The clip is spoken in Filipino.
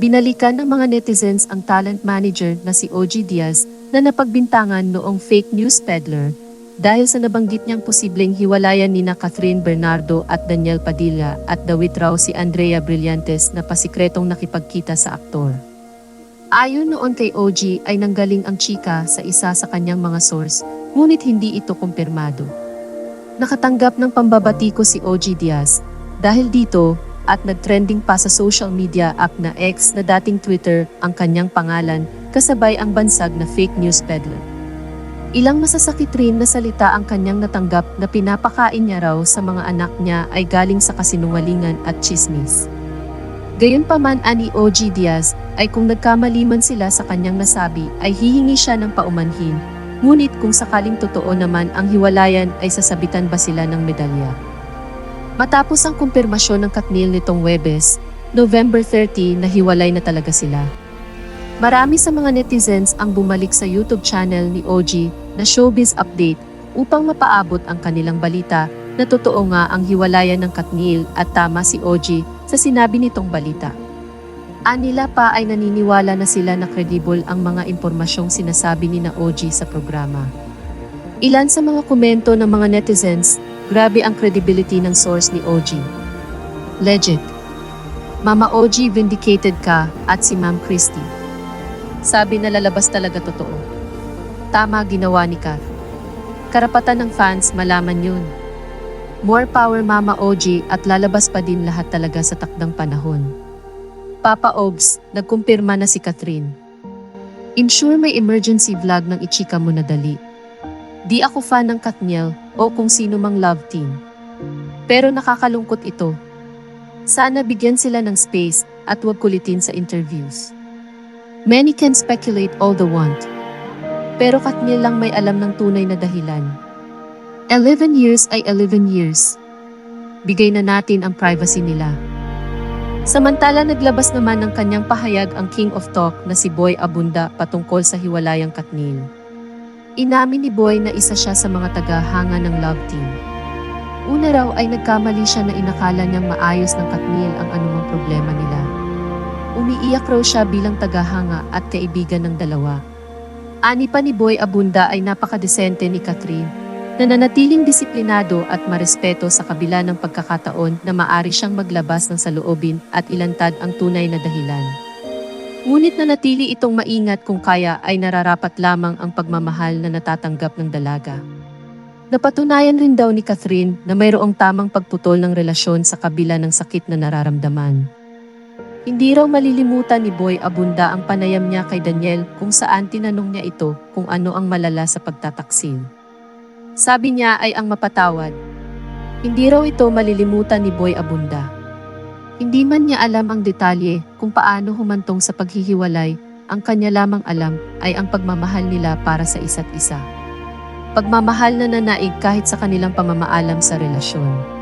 Binalikan ng mga netizens ang talent manager na si OG Diaz na napagbintangan noong fake news peddler dahil sa nabanggit niyang posibleng hiwalayan ni na Catherine Bernardo at Daniel Padilla at dawit raw si Andrea Brillantes na pasikretong nakipagkita sa aktor. Ayon noon kay OG ay nanggaling ang chika sa isa sa kanyang mga source, ngunit hindi ito kumpirmado. Nakatanggap ng pambabatiko si OG Diaz dahil dito at nagtrending pa sa social media app na X na dating Twitter ang kanyang pangalan kasabay ang bansag na fake news peddler. Ilang masasakit rin na salita ang kanyang natanggap na pinapakain niya raw sa mga anak niya ay galing sa kasinungalingan at chismis. Gayunpaman ani OG Diaz ay kung nagkamali man sila sa kanyang nasabi ay hihingi siya ng paumanhin, ngunit kung sakaling totoo naman ang hiwalayan ay sasabitan ba sila ng medalya. Matapos ang kumpirmasyon ng Katnil nitong Webes, November 30 na hiwalay na talaga sila. Marami sa mga netizens ang bumalik sa YouTube channel ni OG na Showbiz Update upang mapaabot ang kanilang balita na totoo nga ang hiwalayan ng Katnil at tama si OG sa sinabi nitong balita. Anila pa ay naniniwala na sila na credible ang mga impormasyong sinasabi ni na OG sa programa. Ilan sa mga komento ng mga netizens, grabe ang credibility ng source ni OG. Legit. Mama OG vindicated ka at si Ma'am Christy. Sabi na lalabas talaga totoo. Tama ginawa ni Kat. Karapatan ng fans malaman yun. More power Mama OG at lalabas pa din lahat talaga sa takdang panahon. Papa Obs, nagkumpirma na si Catherine. Ensure may emergency vlog ng ichika mo na dali. Di ako fan ng Katniel o kung sino mang love team. Pero nakakalungkot ito. Sana bigyan sila ng space at huwag kulitin sa interviews. Many can speculate all the want. Pero Katniel lang may alam ng tunay na dahilan. 11 years ay 11 years. Bigay na natin ang privacy nila. Samantala naglabas naman ng kanyang pahayag ang King of Talk na si Boy Abunda patungkol sa hiwalayang Katnil. Inamin ni Boy na isa siya sa mga tagahanga ng love team. Una raw ay nagkamali siya na inakala niyang maayos ng Katnil ang anumang problema nila. Umiiyak raw siya bilang tagahanga at kaibigan ng dalawa. Ani pa ni Boy Abunda ay napakadesente ni Catherine, na nanatiling disiplinado at marespeto sa kabila ng pagkakataon na maari siyang maglabas ng saloobin at ilantad ang tunay na dahilan. Ngunit nanatili itong maingat kung kaya ay nararapat lamang ang pagmamahal na natatanggap ng dalaga. Napatunayan rin daw ni Catherine na mayroong tamang pagputol ng relasyon sa kabila ng sakit na nararamdaman. Hindi raw malilimutan ni Boy Abunda ang panayam niya kay Daniel kung saan tinanong niya ito kung ano ang malala sa pagtataksil. Sabi niya ay ang mapatawad. Hindi raw ito malilimutan ni Boy Abunda. Hindi man niya alam ang detalye kung paano humantong sa paghihiwalay, ang kanya lamang alam ay ang pagmamahal nila para sa isa't isa. Pagmamahal na nanaig kahit sa kanilang pamamaalam sa relasyon.